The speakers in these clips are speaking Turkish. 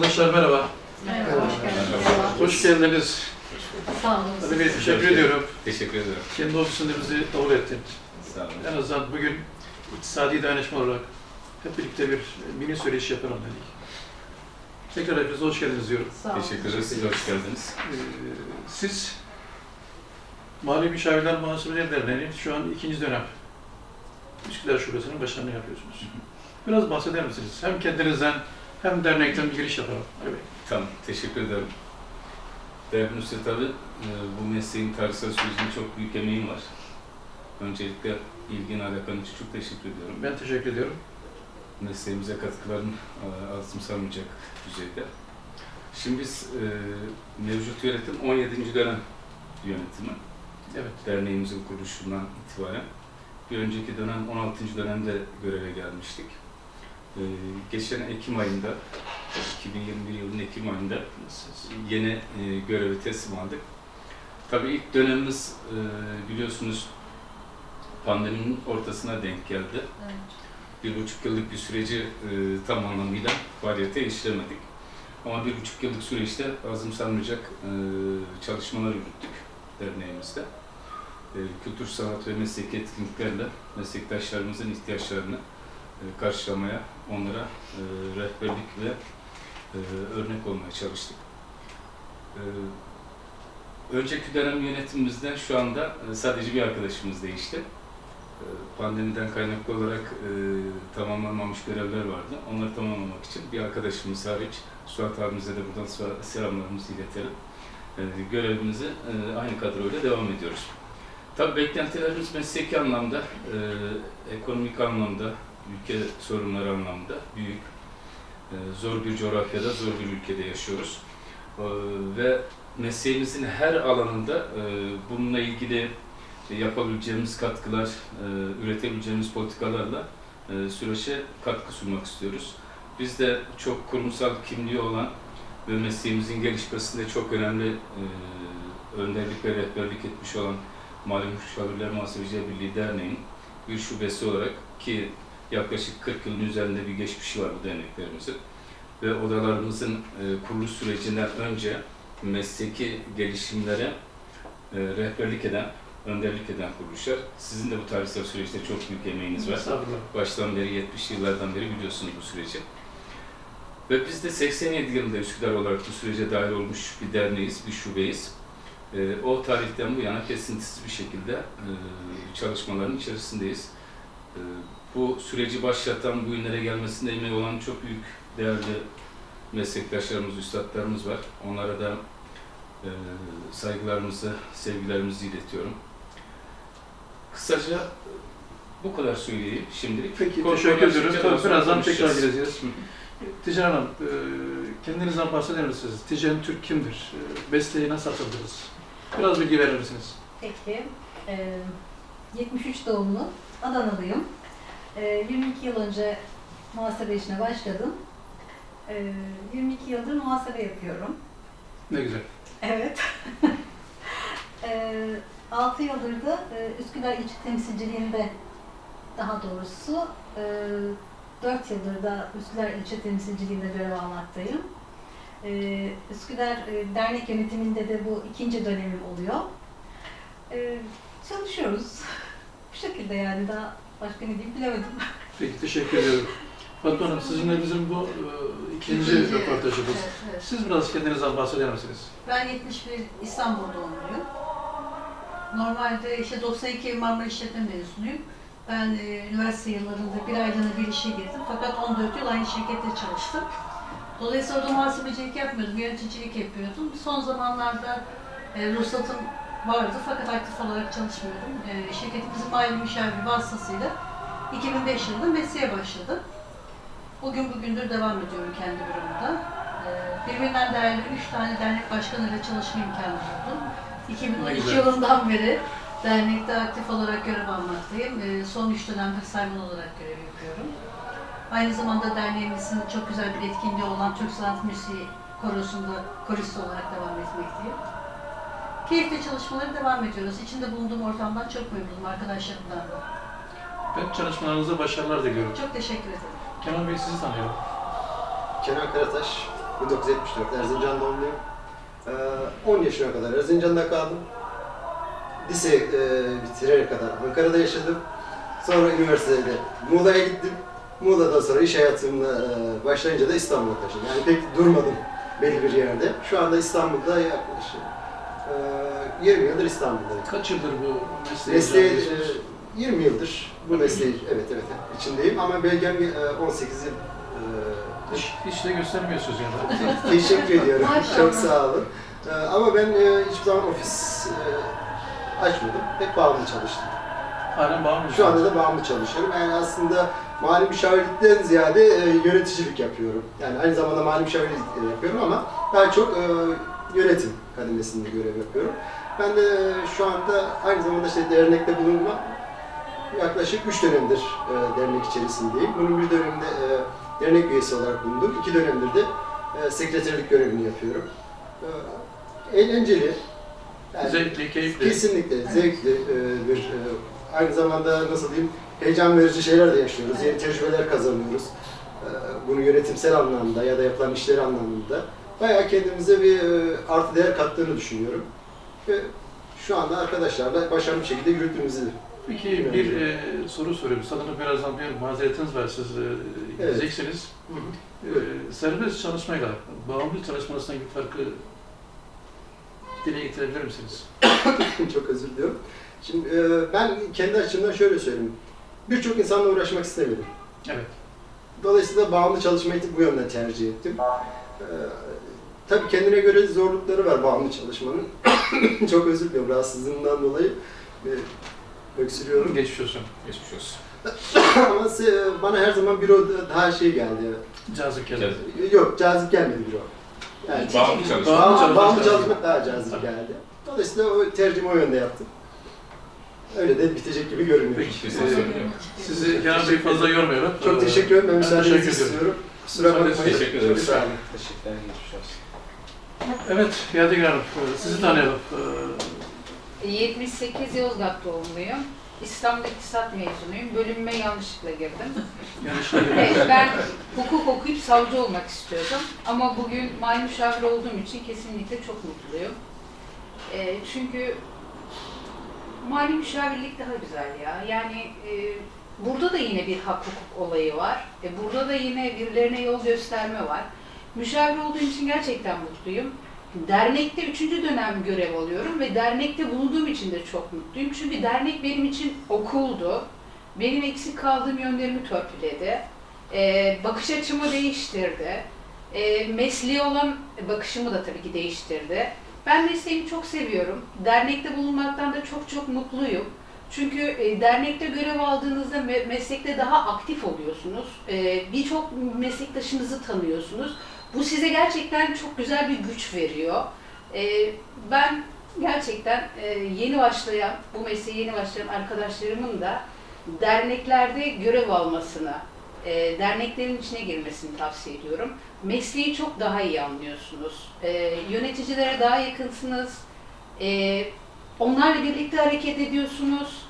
Arkadaşlar merhaba. Merhaba, hoş geldiniz. Hoş geldiniz. Sağ olun. Ali Bey teşekkür ediyorum. Teşekkür ederim. Kendi ofisinde bizi kabul ettin. Sağ olun. En azından bugün iktisadi dayanışma olarak hep birlikte bir mini söyleşi yapalım dedik. Tekrar hepinize hoş geldiniz diyorum. Sağ olun. Teşekkür ederiz. Siz de hoş geldiniz. Ee, siz Mali Müşavirler Muhasebe Derneği'nin şu an ikinci dönem Üsküdar Şubesi'nin başkanlığı yapıyorsunuz. Biraz bahseder misiniz? Hem kendinizden hem dernekten bir giriş yapalım. Bey. Tamam. Teşekkür ederim. Değerli Nusret abi, e, bu mesleğin tarihsel sürecinde çok büyük emeğin var. Öncelikle ilgin alakan için çok teşekkür ediyorum. Ben teşekkür ediyorum. Mesleğimize katkıların e, azımsanmayacak düzeyde. Şimdi biz e, mevcut yönetim 17. dönem yönetimi. Evet. derneğimizin kuruluşundan itibaren. Bir önceki dönem 16. dönemde göreve gelmiştik. Ee, geçen Ekim ayında, 2021 yılının Ekim ayında yeni e, görevi teslim aldık. Tabii ilk dönemimiz e, biliyorsunuz pandeminin ortasına denk geldi. Evet. Bir buçuk yıllık bir süreci e, tam anlamıyla faaliyete işlemedik. Ama bir buçuk yıllık süreçte azımsanmayacak e, çalışmalar yürüttük derneğimizde. E, kültür, sanat ve mesleki etkinliklerle meslektaşlarımızın ihtiyaçlarını karşılamaya, onlara e, rehberlik ve e, örnek olmaya çalıştık. E, önceki dönem yönetimimizden şu anda e, sadece bir arkadaşımız değişti. E, pandemiden kaynaklı olarak e, tamamlanmamış görevler vardı. Onları tamamlamak için bir arkadaşımız hariç, Suat abimize de buradan sel- selamlarımızı iletelim. E, görevimizi e, aynı kadroyla devam ediyoruz. Tabii beklentilerimiz mesleki anlamda, e, ekonomik anlamda, ülke sorunları anlamda büyük. E, zor bir coğrafyada, zor bir ülkede yaşıyoruz. E, ve mesleğimizin her alanında e, bununla ilgili yapabileceğimiz katkılar, üretebileceğimiz politikalarla e, süreçe katkı sunmak istiyoruz. Biz de çok kurumsal kimliği olan ve mesleğimizin gelişmesinde çok önemli önderlik ve rehberlik etmiş olan Mali Müşavirler Muhasebeciler Birliği Derneği'nin bir şubesi olarak ki yaklaşık 40 yılın üzerinde bir geçmişi var bu derneklerimizin ve odalarımızın e, kuruluş sürecinden önce mesleki gelişimlere e, rehberlik eden, önderlik eden kuruluşlar. Sizin de bu tarihsel süreçte çok büyük emeğiniz var. Baştan beri 70'li yıllardan beri biliyorsunuz bu süreci. Ve biz de 87 yılında Üsküdar olarak bu sürece dahil olmuş bir derneğiz, bir şubeyiz. Ee, o tarihten bu yana kesintisiz bir şekilde e, çalışmaların içerisindeyiz. Ee, bu süreci başlatan, bu günlere gelmesinde emeği olan çok büyük değerli meslektaşlarımız, üstadlarımız var. Onlara da e, saygılarımızı, sevgilerimizi iletiyorum. Kısaca bu kadar söyleyeyim şimdilik. Peki Kontrol teşekkür ediyoruz. Tabii birazdan tekrar geleceğiz. Tijen Hanım, e, kendinizden bahseder misiniz? Tijen Türk kimdir? E, Mesleği nasıl atıldınız? Biraz bilgi verir misiniz? Peki. Ee, 73 doğumlu. Adanalıyım. Ee, 22 yıl önce muhasebe işine başladım. Ee, 22 yıldır muhasebe yapıyorum. Ne güzel. Evet. ee, 6 yıldır da e, Üsküdar İlçe Temsilciliğinde daha doğrusu e, 4 yıldır da Üsküdar İlçe Temsilciliğinde görev almaktayım. Ee, Üsküdar e, Dernek Yönetiminde de bu ikinci dönemim oluyor. Ee, çalışıyoruz. Bu şekilde yani daha başka ne diyeyim bilemedim. Peki teşekkür ediyorum. Fatma Hanım, sizinle bizim bu e, ikinci İkinci. röportajımız. Evet, evet. Siz biraz kendinizden bahseder misiniz? Ben 71 İstanbul doğumluyum. Normalde işte 92 Marmara İşletme mezunuyum. Ben e, üniversite yıllarında bir aylığına bir işe girdim. Fakat 14 yıl aynı şirkette çalıştım. Dolayısıyla orada muhasebecilik yapmıyordum, yöneticilik yapıyordum. Son zamanlarda e, ruhsatım vardı fakat aktif olarak çalışmıyordum. E, şirketimizin mali müşaviri vasıtasıyla 2005 yılında mesleğe başladım. Bugün bugündür devam ediyorum kendi büromda. Ee, Birbirinden değerli 3 tane dernek başkanıyla çalışma imkanı buldum. Ne 2013 güzel. yılından beri dernekte aktif olarak görev almaktayım. Ee, Son 3 dönemde sayman olarak görev yapıyorum. Aynı zamanda derneğimizin çok güzel bir etkinliği olan Türk Sanat Müziği Korosu'nda korist olarak devam etmekteyim. Keyifli çalışmalara devam ediyoruz. İçinde bulunduğum ortamdan çok memnunum arkadaşlarımdan da. Ben çalışmalarınızda başarılar diliyorum. Çok teşekkür ederim. Kemal Bey sizi tanıyorum. Kenan Karataş, 1974 Erzincan doğumluyum. Ee, 10 yaşına kadar Erzincan'da kaldım. Lise e, bitirene kadar Ankara'da yaşadım. Sonra üniversitede Muğla'ya gittim. Muğla'dan sonra iş hayatımla e, başlayınca da İstanbul'a taşındım. Yani pek durmadım belli bir yerde. Şu anda İstanbul'da yaklaşık e, 20 yıldır İstanbul'dayım. Kaç yıldır bu mesleği Mesleği e, 20 yıldır bu mesleği evet evet içindeyim ama belgem e, 18 yıl e, Hiç, hiç de göstermiyorsunuz yani. Teşekkür ediyorum. Çok sağ olun. Ee, ama ben e, hiçbir zaman ofis e, açmadım. Hep bağımlı çalıştım. Halen bağımlı Şu anda da bağımlı çalışıyorum. Yani aslında mali müşavirlikten ziyade e, yöneticilik yapıyorum. Yani aynı zamanda mali müşavirlik yapıyorum ama daha çok e, yönetim kademesinde görev yapıyorum. Ben de şu anda aynı zamanda işte dernekte bulunma yaklaşık 3 dönemdir e, dernek içerisindeyim. Bunun bir döneminde e, dernek üyesi olarak bulundum. İki dönemdir de e, sekreterlik görevini yapıyorum. E, eğlenceli. Yani Zevkli, keyifli. Kesinlikle zevkli e, bir e, aynı zamanda nasıl diyeyim heyecan verici şeyler de yaşıyoruz. Yeni tecrübeler kazanıyoruz. E, Bunu yönetimsel anlamda ya da yapılan işler anlamında bayağı kendimize bir e, artı değer kattığını düşünüyorum. Ve şu anda arkadaşlarla başarılı bir şekilde yürüttüğümüzü Peki bir e, soru soruyorum. Sanırım birazdan bir mazeretiniz var. Siz e, Evet. gideceksiniz. E, serbest çalışmayla bağımlı çalışma arasındaki farkı dile getirebilir misiniz? Çok özür diliyorum. Şimdi e, ben kendi açımdan şöyle söyleyeyim. Birçok insanla uğraşmak istemedim. Evet. Dolayısıyla bağımlı çalışmayı bu yönden tercih ettim. Ee, tabii kendine göre zorlukları var bağımlı çalışmanın. Çok özür diliyorum rahatsızlığımdan dolayı. Ee, öksürüyorum. Geçmiş olsun. Geçmiş olsun. Ama se- bana her zaman büro daha şey geldi. Cazip geldi. Yok cazip gelmedi büro. Yani Bağımlı çalışma. Bağımlı çalışmak bağımlı lazım. çalışmak daha cazip geldi. Dolayısıyla o tercihimi o yönde yaptım. Öyle de bitecek gibi görünüyor. Peki. E, söylüyorum. sizi Kenan Bey fazla yormayalım. Çok E, teşekkür ederim. Ben müsaadenizi teşekkür ediyorum. istiyorum. Kusura bakmayın. Teşekkür Çok ederiz. sağ olun. Teşekkürler, geçmiş olsun. Evet, Yadigar Hanım, e, sizi tanıyalım. E, 78 Yozgat doğumluyum. İstanbul İktisat mezunuyum. Bölümüme yanlışlıkla girdim. Yanlışlıkla Evet, ben hukuk okuyup savcı olmak istiyordum. Ama bugün mali müşavir olduğum için kesinlikle çok mutluyum. Ee, çünkü mali müşavirlik daha güzel ya. Yani e, burada da yine bir hak hukuk olayı var. E, burada da yine birilerine yol gösterme var. Müşavir olduğum için gerçekten mutluyum. Dernekte üçüncü dönem görev alıyorum ve dernekte bulunduğum için de çok mutluyum. Çünkü dernek benim için okuldu. Benim eksik kaldığım yönlerimi törpüledi. Ee, bakış açımı değiştirdi. Ee, mesleğe olan bakışımı da tabii ki değiştirdi. Ben mesleğimi çok seviyorum. Dernekte bulunmaktan da çok çok mutluyum. Çünkü e, dernekte görev aldığınızda me- meslekte daha aktif oluyorsunuz. E, Birçok meslektaşınızı tanıyorsunuz. Bu size gerçekten çok güzel bir güç veriyor. E, ben gerçekten e, yeni başlayan, bu mesleğe yeni başlayan arkadaşlarımın da derneklerde görev almasını, e, derneklerin içine girmesini tavsiye ediyorum. Mesleği çok daha iyi anlıyorsunuz. E, yöneticilere daha yakınsınız. E, onlarla birlikte hareket ediyorsunuz.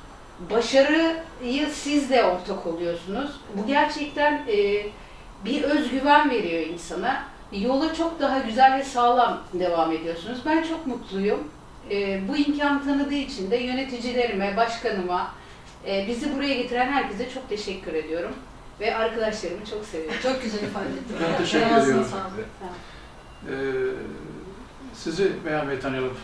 Başarıyı siz de ortak oluyorsunuz. Bu gerçekten e, bir özgüven veriyor insana. Yola çok daha güzel ve sağlam devam ediyorsunuz. Ben çok mutluyum. E, bu imkanı tanıdığı için de yöneticilerime, başkanıma, e, bizi buraya getiren herkese çok teşekkür ediyorum. Ve arkadaşlarımı çok seviyorum. Çok güzel ifade ettin. Ben teşekkür ediyorum. sağlık. e, sizi Beyhan Bey tanıyalım.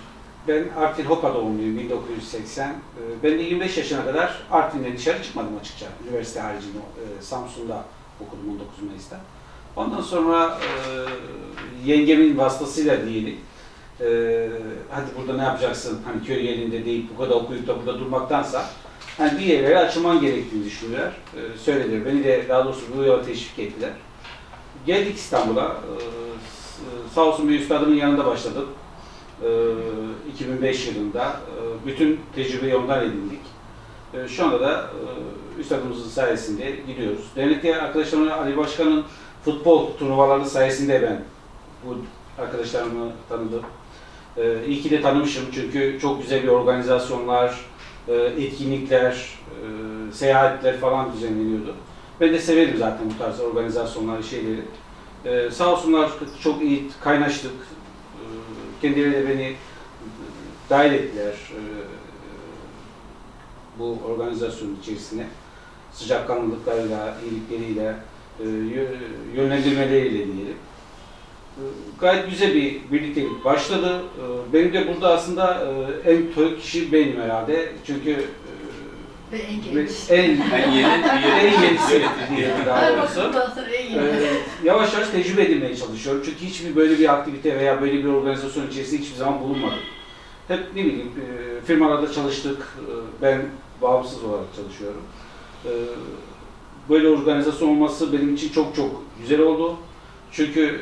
Ben Artvin Hopa doğumluyum 1980. Ee, Ben de 25 yaşına kadar Artvin'den dışarı çıkmadım açıkça. Üniversite haricinde e, Samsun'da okudum 19 Mayıs'ta. Ondan sonra e, yengemin vasıtasıyla diyelim. e, hadi burada ne yapacaksın? Hani köy yerinde deyip bu kadar okuyup da burada durmaktansa hani bir yerlere açılman gerektiğini düşündüler. Söylediler. Beni de daha doğrusu bu yola teşvik ettiler. Geldik İstanbul'a. Sağ olsun bir üstadımın yanında başladım. Ee, 2005 yılında e, bütün tecrübeyi ondan edindik. E, Şu anda da e, üstadımızın sayesinde gidiyoruz. Dernekte arkadaşlarımla Ali Başkan'ın futbol turnuvaları sayesinde ben bu arkadaşlarımı tanıdım. E, İyi ki de tanımışım çünkü çok güzel bir organizasyonlar, e, etkinlikler, seyahatler falan düzenleniyordu. Ben de severim zaten bu tarz organizasyonları, şeyleri. Ee, sağ olsunlar çok iyi kaynaştık. Kendileri de beni e, dahil ettiler e, bu organizasyon içerisine. Sıcakkanlılıklarıyla, iyilikleriyle, e, yö- yönlendirmeleriyle diyelim. Ee, Gayet güzel bir birliktelik başladı. Ee, Benim de burada aslında e, en kişi benim herhalde. Çünkü e, Ve en ve genç. en En yeni, en yenisi diyelim daha doğrusu. Ee, yavaş yavaş tecrübe edinmeye çalışıyorum. Çünkü hiçbir böyle bir aktivite veya böyle bir organizasyon içerisinde hiçbir zaman bulunmadım. Hep ne bileyim e, firmalarda çalıştık. E, Ben bağımsız olarak çalışıyorum. E, Böyle organizasyon olması benim için çok çok güzel oldu. Çünkü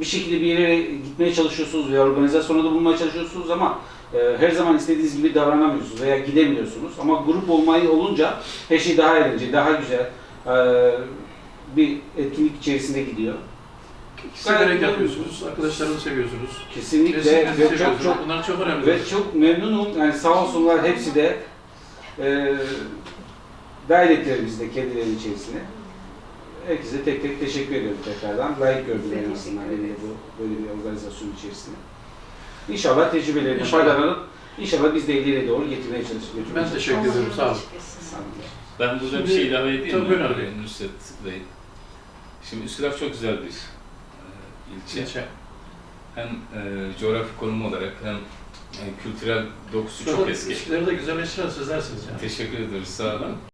bir şekilde bir yere gitmeye çalışıyorsunuz veya organizasyona da bulunmaya çalışıyorsunuz ama e, her zaman istediğiniz gibi davranamıyorsunuz veya gidemiyorsunuz. Ama grup olmayı olunca her şey daha eğlenceli, daha güzel e, bir etkinlik içerisinde gidiyor. Severek yapıyorsunuz, arkadaşlarınızı seviyorsunuz. Kesinlikle Resimlerinizi ve çok çok Bunlar çok önemli. ve çok memnunum. Yani sağ olsunlar hepsi de e, dahil ettiler bizi de kendilerinin içerisine. Herkese tek tek teşekkür ediyorum tekrardan. Layık gördüler en azından beni de bu böyle bir organizasyon içerisinde. İnşallah tecrübelerinden faydalanıp inşallah biz de ileriye doğru getirmeye çalışacağız. Ben teşekkür ederim, sağ olun. Ben burada bir Şimdi- şey ilave edeyim Tabii, mi? buyurun abi. Nusret Bey. Şimdi Üsküdar çok güzel bir e, ilçe. İlçe. Hem e, coğrafi konum olarak hem e, kültürel dokusu çok Sonra eski. ilişkileri de güzelleştiren sizlersiniz yani. Teşekkür ederiz, sağ olun.